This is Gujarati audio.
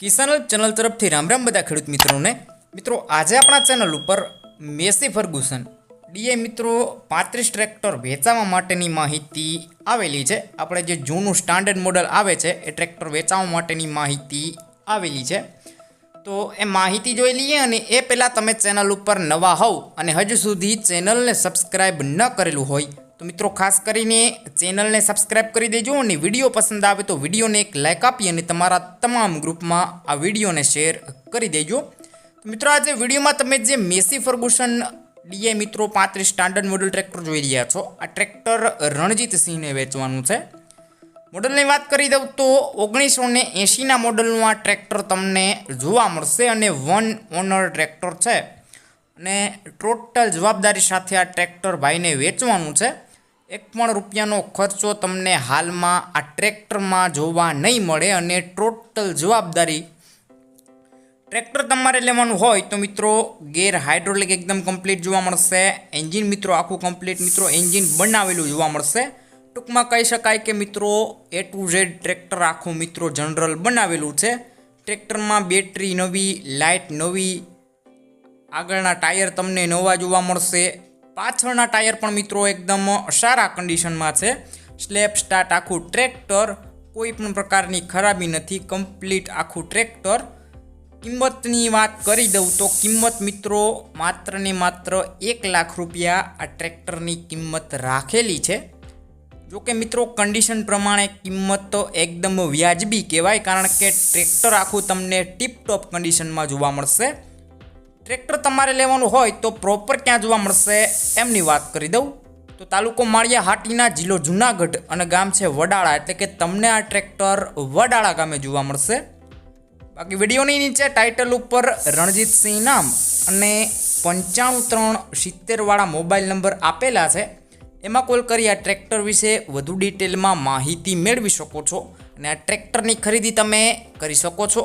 કિસાન ચેનલ તરફથી રામ રામ બધા ખેડૂત મિત્રોને. મિત્રો, આજે આપણા ચેનલ ઉપર મેસી ફર્ગુસન ડીએ મિત્રો પાંત્રીસ ટ્રેક્ટર વેચાવા માટેની માહિતી આવેલી છે. આપણે જે જૂનું સ્ટાન્ડર્ડ મોડલ આવે છે, એ ટ્રેક્ટર વેચાવા માટેની માહિતી આવેલી છે. તો એ માહિતી જોઈ લઈએ અને એ પહેલાં તમે ચેનલ ઉપર નવા હોવ અને હજુ સુધી ચેનલને સબસ્ક્રાઈબ ન કરેલું હોય તો મિત્રો, ખાસ કરીને ચેનલને સબસ્ક્રાઇબ કરી દેજો અને વીડિયો પસંદ આવે તો વિડીયોને એક લાઇક આપી અને તમારા તમામ ગ્રુપમાં આ વિડીયોને શેર કરી દેજો. તો મિત્રો, આજે વિડીયોમાં તમે જે મેસી ફર્ગુસન ડીએ મિત્રો પાંત્રીસ સ્ટાન્ડર્ડ મોડલ ટ્રેક્ટર જોઈ રહ્યા છો. આ ટ્રેક્ટર રણજીત સિંહને વેચવાનું છે. મોડલની વાત કરી દઉં તો ઓગણીસો ને એંશીના મોડલનું આ ટ્રેક્ટર તમને જોવા મળશે અને વન ઓનર ટ્રેક્ટર છે. અને ટોટલ જવાબદારી સાથે આ ટ્રેક્ટર ભાઈને વેચવાનું છે. એક પણ રૂપિયાનો ખર્ચો તમને હાલમાં આ ટ્રેક્ટરમાં જોવા નહીં મળે અને ટોટલ જવાબદારી ટ્રેક્ટર તમારે લેવાનું હોય તો મિત્રો ગેર હાઇડ્રોલિક એકદમ કમ્પ્લીટ જોવા મળશે. એન્જિન મિત્રો આખું કમ્પ્લીટ મિત્રો એન્જિન બનાવેલું જોવા મળશે. ટૂંકમાં કહી શકાય કે મિત્રો એ ટુ ઝેડ ટ્રેક્ટર આખું મિત્રો જનરલ બનાવેલું છે. ટ્રેક્ટરમાં બેટરી નવી, લાઇટ નવી, આગળના ટાયર તમને નવા જોવા મળશે. પાછળના ટાયર પણ મિત્રો એકદમ સારા કન્ડિશનમાં છે. સ્લેપ સ્ટાર્ટ આખું ટ્રેક્ટર કોઈ પણ પ્રકારની ખરાબી નથી કમ્પ્લીટ આખું ટ્રેક્ટર કિંમતની વાત કરી દઉં તો કિંમત મિત્રો માત્ર ને માત્ર એક લાખ રૂપિયા આ ટ્રેક્ટરની કિંમત રાખેલી છે. જો કે મિત્રો કન્ડિશન પ્રમાણે કિંમત તો એકદમ વ્યાજબી કહેવાય, કારણ કે ટ્રેક્ટર આખું તમને ટીપટોપ કન્ડિશનમાં જોવા મળશે. ટ્રેક્ટર તમારે લેવાનું હોય તો પ્રોપર ક્યાં જોવા મળશે એમની વાત કરી દઉં. તો તાલુકો માળિયા હાટીના જિલ્લો જુનાગઢ અને ગામ છે વડાળા. એટલે કે તમને આ ટ્રેક્ટર વડાળા ગામે જોવા મળશે. બાકી વિડીયોની નીચે ટાઇટલ ઉપર રણજીતસિંહ નામ અને પંચાણું ત્રણ સિત્તેરવાળા મોબાઈલ નંબર આપેલા છે. એમાં કોલ કરી આ ટ્રેક્ટર વિશે વધુ ડિટેલમાં માહિતી મેળવી શકો છો. અને આ ટ્રેક્ટરની ખરીદી તમે કરી શકો છો.